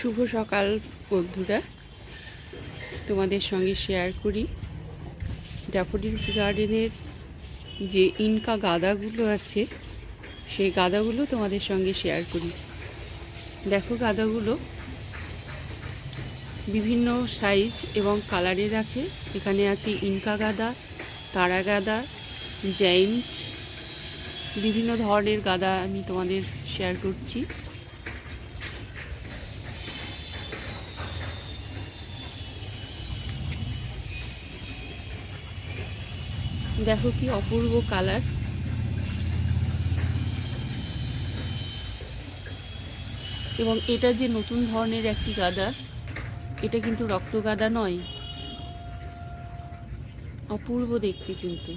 শুভ সকাল, বন্ধুরা। তোমাদের সঙ্গে শেয়ার করি। ড্যাফোডিলস গার্ডেনের যে ইনকা গাদাগুলো আছে, সেই গাদাগুলো তোমাদের সঙ্গে শেয়ার করি। দেখো গাদাগুলো বিভিন্ন সাইজ এবং কালারের আছে। এখানে আছে ইনকা গাদা তারা গাদা জাইন্ট বিভিন্ন ধরনের গাদা আমি তোমাদের শেয়ার করছি। দেখো কি অপূর্ব কালার। এবং এটা যে নতুন ধরনের একটি গাদা, এটা কিন্তু রক্ত গাদা নয়। অপূর্ব দেখতে কিন্তু।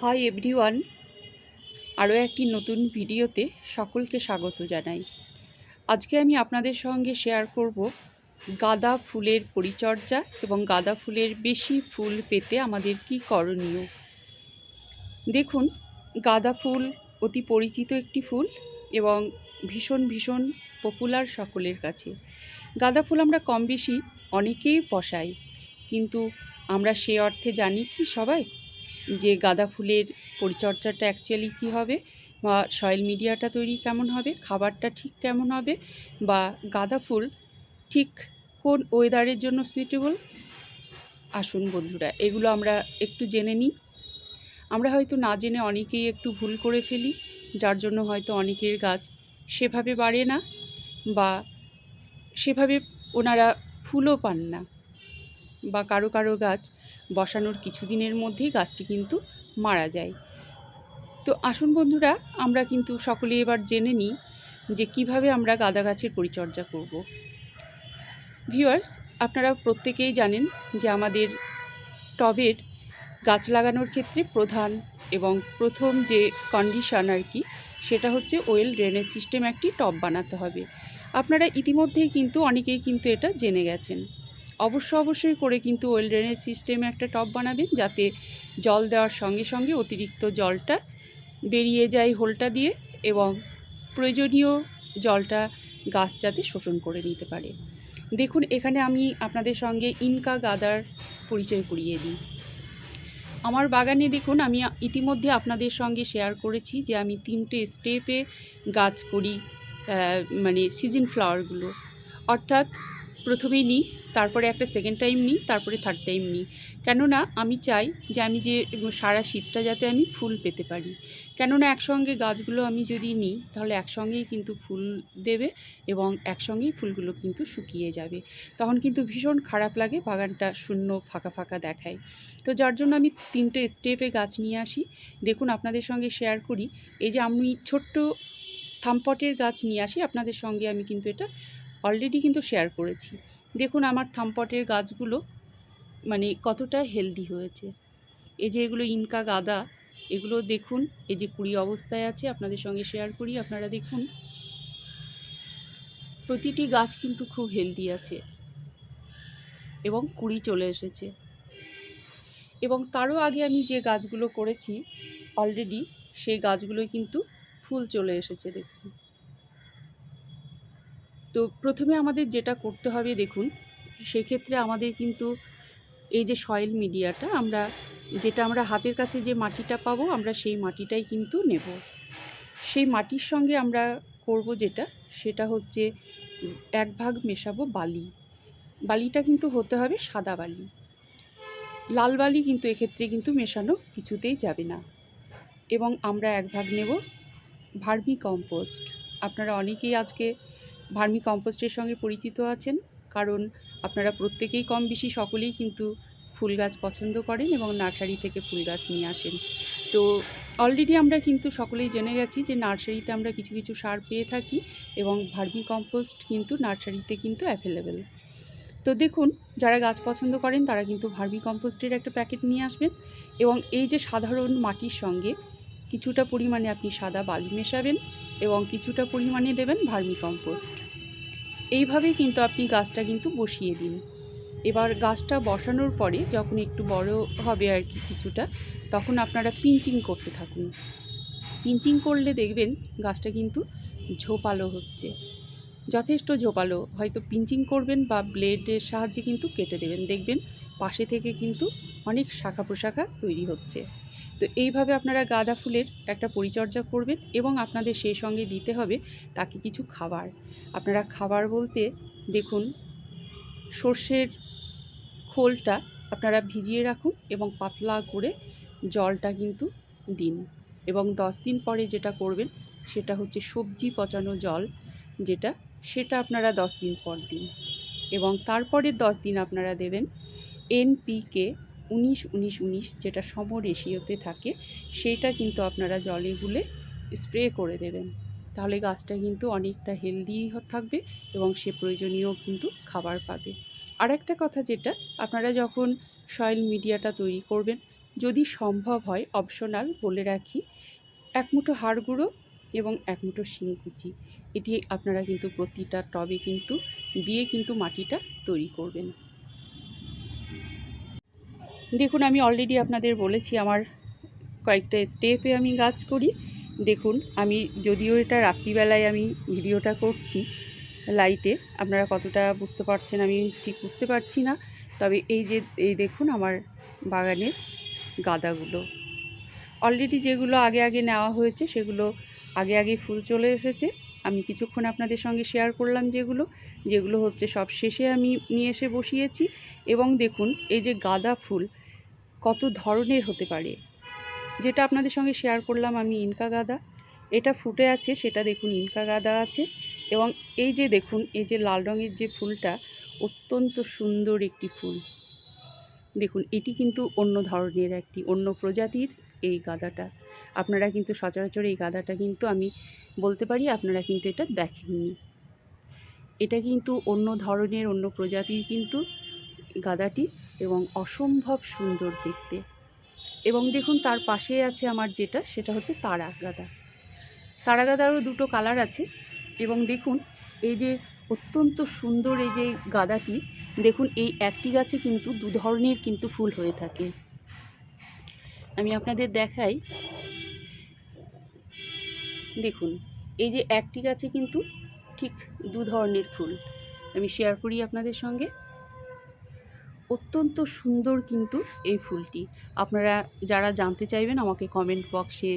হাই এভরিওয়ান আরও একটি নতুন ভিডিওতে সকলকে স্বাগত জানাই। আজকে আমি আপনাদের সঙ্গে শেয়ার করব গাঁদা ফুলের পরিচর্যা এবং গাঁদা ফুলের বেশি ফুল পেতে আমাদের কি করণীয়। দেখুন, গাঁদা ফুল অতি পরিচিত একটি ফুল এবং ভীষণ ভীষণ পপুলার সকলের কাছে। গাঁদা ফুল আমরা কম বেশি অনেকেই বসাই কিন্তু আমরা সে অর্থে জানি কি সবাই? যে গাঁদা ফুলের পরিচর্যাটা অ্যাকচুয়ালি কী হবে? সয়েল মিডিয়াটা তৈরি কেমন হবে, খাবারটা ঠিক কেমন হবে, বা গাঁদা ফুল ঠিক কোন ওয়েদারের জন্য সুইটেবল আসুন বন্ধুরা, এগুলো আমরা একটু জেনে নিই। আমরা হয়তো না জেনে অনেকেই একটু ভুল করে ফেলি, যার জন্য হয়তো অনেকের গাছ সেভাবে বাড়ে না, বা সেভাবে ওনারা ফুলও পান না, বা কারও কারও গাছ বসানোর কিছুদিনের মধ্যেই গাছটি কিন্তু মারা যায়। তো আসুন বন্ধুরা, আমরা কিন্তু সকলে এবার জেনে নিই যে কীভাবে আমরা গাঁদা গাছের পরিচর্যা করব। ভিউয়ার্স, আপনারা প্রত্যেকেই জানেন যে আমাদের টবের গাছ লাগানোর ক্ষেত্রে প্রধান এবং প্রথম যে কন্ডিশন আর কি, সেটা হচ্ছে ওয়েল ড্রেনেজ সিস্টেম একটি টব বানাতে হবে আপনারা ইতিমধ্যেই কিন্তু অনেকেই কিন্তু এটা জেনে গেছেন অবশ্য অবশ্যই করে কিন্তু ওয়েল ড্রেনেজ সিস্টেমে একটা টব বানাবেন যাতে জল দেওয়ার সঙ্গে সঙ্গে অতিরিক্ত জলটা বেরিয়ে যায় হোলটা দিয়ে এবং প্রয়োজনীয় জলটা গাছ যাতে শোষণ করে নিতে পারে। দেখুন, এখানে আমি আপনাদের সঙ্গে ইনকা গাদার পরিচয় করিয়ে দিই। আমার বাগানে দেখুন, আমি ইতিমধ্যে আপনাদের সঙ্গে শেয়ার করেছি যে আমি তিনটে স্টেপে গাছ করি মানে সিজন ফ্লাওয়ারগুলো। অর্থাৎ প্রথমেই নিই, তারপরে একটা সেকেন্ড টাইম নিই, তারপরে থার্ড টাইম নিই। কেননা আমি চাই যে আমি যে সারা শীতটা যাতে আমি ফুল পেতে পারি। কেননা একসঙ্গে গাছগুলো আমি যদি নিই, তাহলে একসঙ্গেই কিন্তু ফুল দেবে এবং একসঙ্গেই ফুলগুলো কিন্তু শুকিয়ে যাবে। তখন কিন্তু ভীষণ খারাপ লাগে, বাগানটা শূন্য ফাঁকা ফাঁকা দেখায়। তো যার জন্য আমি তিনটে স্টেপে গাছ নিয়ে আসি। দেখুন, আপনাদের সঙ্গে শেয়ার করি। এই যে আমি ছোট্ট থামপটের গাছ নিয়ে আসি, আপনাদের সঙ্গে আমি কিন্তু এটা অলরেডি কিন্তু শেয়ার করেছি। দেখুন আমার থামপটের গাছগুলো মানে কতটা হেলদি হয়েছে। এই যে এগুলো ইনকা গাদা, এগুলো দেখুন, এই যে কুড়ি অবস্থায় আছে, আপনাদের সঙ্গে শেয়ার করি, আপনারা দেখুন। প্রতিটি গাছ কিন্তু খুব হেলদি আছে। এবং কুড়ি চলে এসেছে। এবং তারও আগে আমি যে গাছগুলো করেছি অলরেডি সেই গাছগুলোই কিন্তু ফুল চলে এসেছে, দেখুন। তো প্রথমে আমাদের যেটা করতে হবে দেখুন, সেক্ষেত্রে আমাদের কিন্তু এই যে সয়েল মিডিয়াটা আমরা, যেটা আমরা হাতের কাছে যে মাটিটা পাবো, আমরা সেই মাটিটাই কিন্তু নেব। সেই মাটির সঙ্গে আমরা করব যেটা, সেটা হচ্ছে এক ভাগ মেশাবো বালি। বালিটা কিন্তু হতে হবে সাদা বালি। লাল বালি কিন্তু এক্ষেত্রে কিন্তু মেশানো কিছুতেই যাবে না। এবং আমরা এক ভাগ নেব ভার্মি কম্পোস্ট। আপনারা অনেকেই আজকে ভার্মি কম্পোস্টের সঙ্গে পরিচিত আছেন। কারণ আপনারা প্রত্যেকেই কম বেশি সকলেই কিন্তু ফুল গাছ পছন্দ করেন এবং নার্সারি থেকে ফুল গাছ নিয়ে আসেন। তো অলরেডি আমরা কিন্তু সকলেই জেনে গেছি যে নার্সারিতে আমরা কিছু কিছু সার পেয়ে থাকি এবং ভার্মি কম্পোস্ট কিন্তু নার্সারিতে কিন্তু অ্যাভেলেবেল তো দেখুন, যারা গাছ পছন্দ করেন তারা কিন্তু ভার্মি কম্পোস্টের একটা প্যাকেট নিয়ে আসবেন এবং এই যে সাধারণ মাটির সঙ্গে কিছুটা পরিমাণে আপনি সাদা বালি মেশাবেন। এবং কিছুটা পরিমাণে দেবেন ভার্মি কম্পোস্ট এইভাবেই কিন্তু আপনি গাছটা কিন্তু বসিয়ে দিন। এবার গাছটা বসানোর পরে যখন একটু বড় হবে আর কি কিছুটা, তখন আপনারা পিঞ্চিং করতে থাকুন। পিঞ্চিং করলে দেখবেন গাছটা কিন্তু ঝোপালো হচ্ছে। যথেষ্ট ঝোপালো। হয়তো পিঞ্চিং করবেন বা ব্লেডের সাহায্যে কিন্তু কেটে দেবেন। দেখবেন পাশে থেকে কিন্তু অনেক শাখা প্রশাখা তৈরি হচ্ছে। তো এইভাবে আপনারা গাঁদা ফুলের একটা পরিচর্যা করবেন এবং আপনাদের সেই সঙ্গে দিতে হবে তাকে কিছু খাবার। আপনারা খাবার বলতে দেখুন, সর্ষের খোলটা আপনারা ভিজিয়ে রাখুন এবং পাতলা করে জলটা কিন্তু দিন এবং দশ দিন পরে যেটা করবেন সেটা হচ্ছে সবজি পচানো জল যেটা, সেটা আপনারা দশ দিন পর দিন এবং তারপরে দশ দিন আপনারা দেবেন এনপিকে উনিশ উনিশ উনিশ যেটা সম রেশিওতে থাকে সেইটা কিন্তু আপনারা জলে গুলে স্প্রে করে দেবেন। তাহলে গাছটা কিন্তু অনেকটা হেলদি থাকবে এবং সে প্রয়োজনীয় কিন্তু খাবার পাবে। আর একটা কথা যেটা, আপনারা যখন সয়েল মিডিয়াটা তৈরি করবেন, যদি সম্ভব হয় অপশনাল বলে রাখি, এক মুঠো হাড় গুঁড়ো এবং এক মুঠো শিংকুচি এটি আপনারা কিন্তু প্রতিটা টবে কিন্তু দিয়ে কিন্তু মাটিটা তৈরি করবেন। দেখুন, আমি অলরেডি আপনাদের বলেছি আমার কয়েকটা স্টেপে আমি গাছ করি। দেখুন, আমি যদিও এটা রাত্রিবেলায় আমি ভিডিওটা করছি লাইটে আপনারা কতটা বুঝতে পারছেন আমি ঠিক বুঝতে পারছি না। তবে এই যে, এই দেখুন আমার বাগানের গাঁদাগুলো। অলরেডি যেগুলো আগে আগে নেওয়া হয়েছে, সেগুলো আগে আগে ফুল চলে এসেছে। আমি কিছুক্ষণ আপনাদের সঙ্গে শেয়ার করলাম যেগুলো যেগুলো হচ্ছে সব শেষে আমি নিয়ে এসে বসিয়েছি। এবং দেখুন, এই যে গাঁদা ফুল কত ধরনের হতে পারে? যেটা আপনাদের সঙ্গে শেয়ার করলাম আমি ইনকা গাদা। এটা ফুটে আছে, সেটা দেখুন ইনকা গাদা আছে। এবং এই যে দেখুন, এই যে লাল রঙের যে ফুলটা, অত্যন্ত সুন্দর একটি ফুল। দেখুন, এটি কিন্তু অন্য ধরনের একটি, অন্য প্রজাতির এই গাদাটা। আপনারা কিন্তু সচরাচর এই গাদাটা কিন্তু আমি বলতে পারি, আপনারা কিন্তু এটা দেখেননি। এটা কিন্তু অন্য ধরনের, অন্য প্রজাতির কিন্তু গাঁদাটি এবং অসম্ভব সুন্দর দেখতে। এবং দেখুন, তার পাশে আছে আমার যেটা, সেটা হচ্ছে তারা গাঁদা তারা গাঁদারও দুটো কালার আছে। এবং দেখুন, এই যে অত্যন্ত সুন্দর এই যে গাঁদাটি, দেখুন, এই একটি গাছে কিন্তু দু ধরনের কিন্তু ফুল হয়ে থাকে। আমি আপনাদের দেখাই। দেখুন, এই যে একটি গাছে কিন্তু ঠিক দু ধরনের ফুল। আমি শেয়ার করি আপনাদের সঙ্গে। অত্যন্ত সুন্দর কিন্তু এই ফুলটি। আপনারা যারা জানতে চাইবেন আমাকে কমেন্ট বক্সে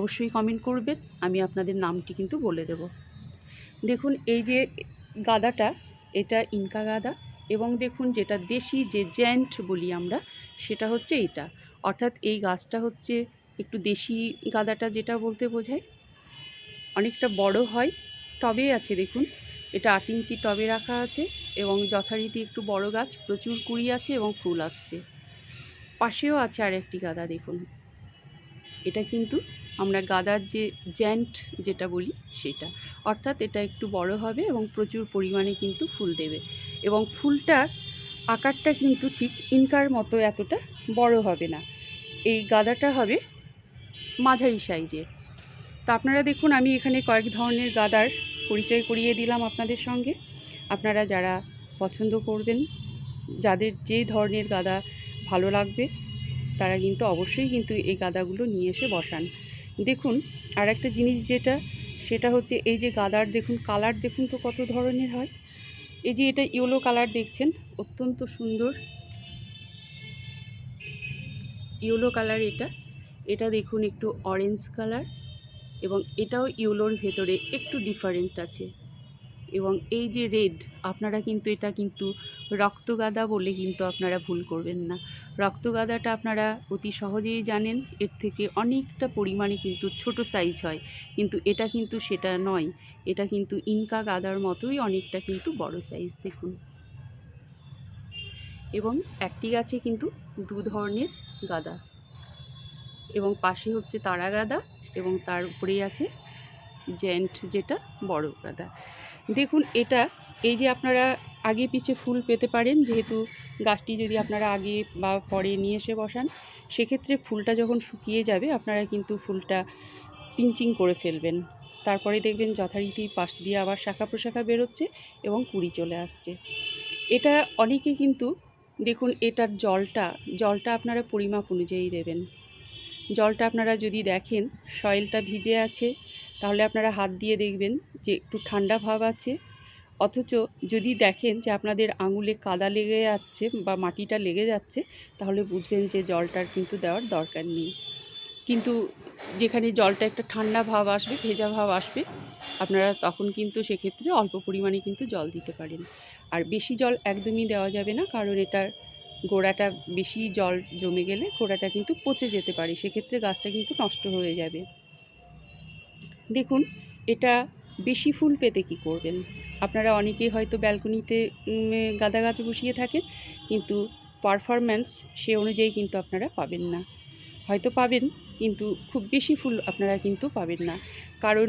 অবশ্যই কমেন্ট করবেন, আমি আপনাদের নামটি কিন্তু বলে দেব। দেখুন, এই যে গাদাটা, এটা ইনকা গাদা এবং দেখুন যেটা দেশি যে জ্যান্ট বলি আমরা, সেটা হচ্ছে এটা অর্থাৎ এই গাছটা হচ্ছে একটু দেশি গাদাটা যেটা বলতে বোঝায়। অনেকটা বড় হয়, টবে আছে দেখুন, এটা আট ইঞ্চি টবে রাখা আছে। এবং যথারীতি একটু বড় গাছ, প্রচুর কুড়ি আছে এবং ফুল আসছে। পাশেও আছে আর একটি গাদা, দেখুন। এটা কিন্তু আমরা গাদার যে জ্যান্ট যেটা বলি সেটা। অর্থাৎ এটা একটু বড় হবে এবং প্রচুর পরিমাণে কিন্তু ফুল দেবে। এবং ফুলটার আকারটা কিন্তু ঠিক ইনকার মতো এতটা বড় হবে না। এই গাদাটা হবে মাঝারি সাইজের। তো আপনারা দেখুন, আমি এখানে কয়েক ধরনের গাদার পরিচয় করিয়ে দিলাম আপনাদের সঙ্গে। আপনারা যারা পছন্দ করবেন, যাদের যে ধরনের গাদা ভালো লাগবে, তারা কিন্তু অবশ্যই কিন্তু এই গাদাগুলো নিয়ে এসে বসান। দেখুন আর একটা জিনিস যেটা, সেটা হচ্ছে এই যে গাদার, দেখুন কালার, দেখুন তো কত ধরনের হয়। এই যে এটা ইয়েলো কালার দেখছেন, অত্যন্ত সুন্দর। ইয়েলো কালার এটা। এটা দেখুন একটু অরেঞ্জ কালার এবং এটাও ইউলোর ভেতরে একটু ডিফারেন্ট আছে। এবং এই যে রেড, আপনারা কিন্তু এটা কিন্তু রক্তগাদা বলে কিন্তু আপনারা ভুল করবেন না। রক্তগাদাটা আপনারা অতি সহজেই জানেন, এর থেকে অনেকটা পরিমাণে কিন্তু ছোট সাইজ হয়। কিন্তু এটা কিন্তু সেটা নয়, এটা কিন্তু ইনকা গাদার মতোই অনেকটা কিন্তু বড় সাইজ দেখুন। এবং একটি গাছে কিন্তু দু ধরনের গাদা। এবং পাশে হচ্ছে তারা গাদা এবং তার উপরেই আছে জেন্ট যেটা বড় গাদা। দেখুন, এটা এই যে আপনারা আগে পিছে ফুল পেতে পারেন, যেহেতু গাছটি যদি আপনারা আগে বা পরে নিয়ে এসে বসান, সেক্ষেত্রে ফুলটা যখন শুকিয়ে যাবে, আপনারা কিন্তু ফুলটা পিঞ্চিং করে ফেলবেন। তারপরে দেখবেন যথারীতি পাশ দিয়ে আবার শাখা প্রশাখা বেরোচ্ছে এবং কুড়ি চলে আসছে। এটা অনেকে কিন্তু, দেখুন, এটার জলটা জলটা আপনারা পরিমাপ অনুযায়ী দেবেন। জলটা আপনারা যদি দেখেন, সয়েলটা ভিজে আছে, তাহলে আপনারা হাত দিয়ে দেখবেন যে একটু ঠান্ডা ভাব আছে। অথচ যদি দেখেন যে আপনাদের আঙুলে কাদা লেগে যাচ্ছে বা মাটিটা লেগে যাচ্ছে, তাহলে বুঝবেন যে জলটার কিন্তু দেওয়ার দরকার নেই। কিন্তু যেখানে জলটা একটা ঠান্ডা ভাব আসবে, ভেজা ভাব আসবে, আপনারা তখন কিন্তু সেক্ষেত্রে অল্প পরিমাণে কিন্তু জল দিতে পারেন। আর বেশি জল একদমই দেওয়া যাবে না, কারণ এটার গোড়াটা বেশি জল জমে গেলে গোড়াটা কিন্তু পচে যেতে পারে। সেক্ষেত্রে গাছটা কিন্তু নষ্ট হয়ে যাবে। দেখুন, এটা বেশি ফুল পেতে কি করবেন? আপনারা অনেকেই হয়তো ব্যালকনিতে গাঁদা গাছ বসিয়ে থাকেন, কিন্তু পারফরম্যান্স সে অনুযায়ী কিন্তু আপনারা পাবেন না। হয়তো পাবেন, কিন্তু খুব বেশি ফুল আপনারা কিন্তু পাবেন না। কারণ,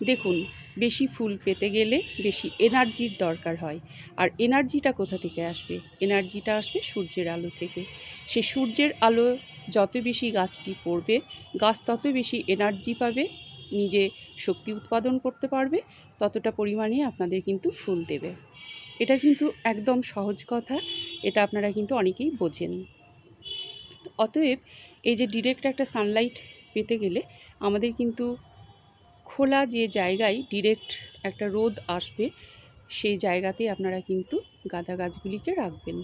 দেখুন বেশি ফুল পেতে গেলে বেশি এনার্জির দরকার হয়। আর এনার্জিটা কোথা থেকে আসবে? এনার্জিটা আসবে সূর্যের আলো থেকে। সে সূর্যের আলো যত বেশি গাছটি পড়বে, গাছ তত বেশি এনার্জি পাবে, নিজে শক্তি উৎপাদন করতে পারবে, ততটা পরিমাণে আপনাদের কিন্তু ফুল দেবে। এটা কিন্তু একদম সহজ কথা, এটা আপনারা কিন্তু অনেকেই বোঝেন। অতএব এই যে ডিরেক্ট একটা সানলাইট পেতে গেলে আমাদের কিন্তু খোলা যে জায়গায় ডিরেক্ট একটা রোদ আসবে, সেই জায়গাতে আপনারা কিন্তু গাঁদা গাছগুলিকে রাখবেন।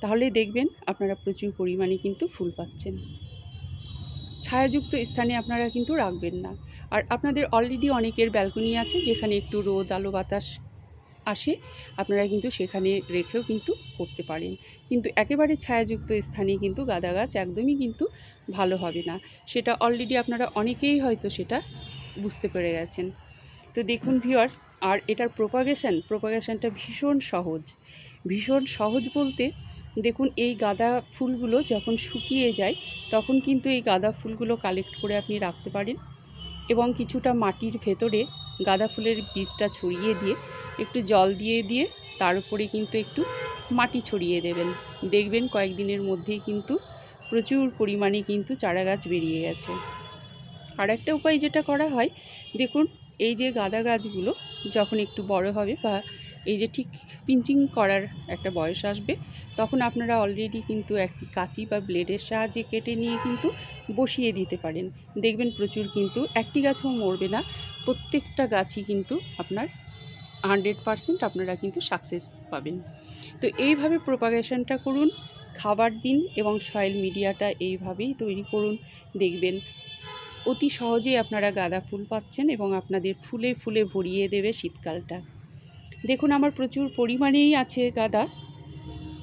তাহলে দেখবেন আপনারা প্রচুর পরিমাণে কিন্তু ফুল পাচ্ছেন। ছায়াযুক্ত স্থানে আপনারা কিন্তু রাখবেন না। আর আপনাদের অলরেডি অনেকের ব্যালকনি আছে, যেখানে একটু রোদ, আলো, বাতাস আসে, আপনারা কিন্তু সেখানে রেখেও কিন্তু করতে পারেন। কিন্তু একেবারে ছায়াযুক্ত স্থানে কিন্তু গাঁদা গাছ একদমই কিন্তু ভালো হবে না। সেটা অলরেডি আপনারা অনেকেই হয়তো সেটা বুঝতে পেরে গেছেন। তো দেখুন ভিউয়ার্স আর এটার প্রোপাগেশন প্রোপাগেশনটা ভীষণ সহজ। ভীষণ সহজ বলতে, দেখুন এই গাঁদা ফুলগুলো যখন শুকিয়ে যায়, তখন কিন্তু এই গাঁদা ফুলগুলো কালেক্ট করে আপনি রাখতে পারেন এবং কিছুটা মাটির ভেতরে গাঁদা ফুলের বীজটা ছড়িয়ে দিয়ে, একটু জল দিয়ে দিয়ে তার উপরে কিন্তু একটু মাটি ছড়িয়ে দেবেন। দেখবেন কয়েকদিনের মধ্যেই কিন্তু প্রচুর পরিমাণে কিন্তু চারা গাছ বেরিয়ে গেছে। আর একটা উপায় যেটা করা হয়, দেখুন এই যে গাঁদা গাছগুলো যখন একটু বড় হবে বা এই যে ঠিক পিঞ্চিং করার একটা বয়স আসবে, তখন আপনারা অলরেডি কিন্তু একটি কাঁচি বা ব্লেডের সাহায্যে কেটে নিয়ে কিন্তু বসিয়ে দিতে পারেন। দেখবেন প্রচুর কিন্তু একটি গাছও মরবে না, প্রত্যেকটা গাছই কিন্তু আপনার হান্ড্রেড পারসেন্ট আপনারা কিন্তু সাকসেস পাবেন। তো এইভাবে প্রোপাগেশনটা করুন, খাবার দিন এবং সয়েল মিডিয়াটা এইভাবেই তৈরি করুন, দেখবেন অতি সহজেই আপনারা গাঁদা ফুল পাচ্ছেন এবং আপনাদের ফুলে ফুলে ভরিয়ে দেবে শীতকালটা। দেখুন, আমার প্রচুর পরিমাণেই আছে গাঁদা।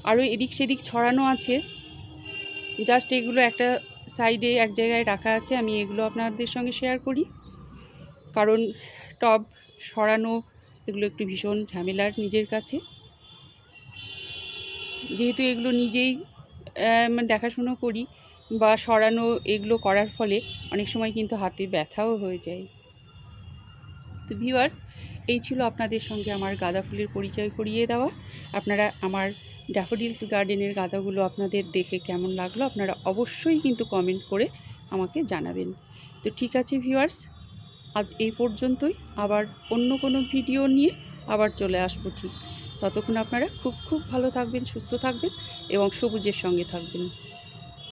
আরও এদিক সেদিক ছড়ানো আছে। জাস্ট এগুলো একটা সাইডে এক জায়গায় রাখা আছে। আমি এগুলো আপনাদের সঙ্গে শেয়ার করি। কারণ টব সরানো, এগুলো একটু ভীষণ ঝামেলার নিজের কাছে। যেহেতু এগুলো নিজেই মানে দেখাশুনো করি বা সরানো এগুলো করার ফলে অনেক সময় কিন্তু হাতে ব্যথাও হয়ে যায়। তো ভিউয়ার্স এই ছিল আপনাদের সঙ্গে আমার গাঁদা ফুলের পরিচয় করিয়ে দেওয়া। আপনারা আমার ড্যাফোডিলস গার্ডেনের গাঁদাগুলো আপনাদের দেখে কেমন লাগল আপনারা অবশ্যই কিন্তু কমেন্ট করে আমাকে জানাবেন। তো ঠিক আছে ভিউয়ার্স আজ এই পর্যন্তই। আবার অন্য কোনো ভিডিও নিয়ে আবার চলে আসব ঠিক। ততক্ষণ আপনারা খুব খুব ভালো থাকবেন, সুস্থ থাকবেন এবং সবুজের সঙ্গে থাকবেন।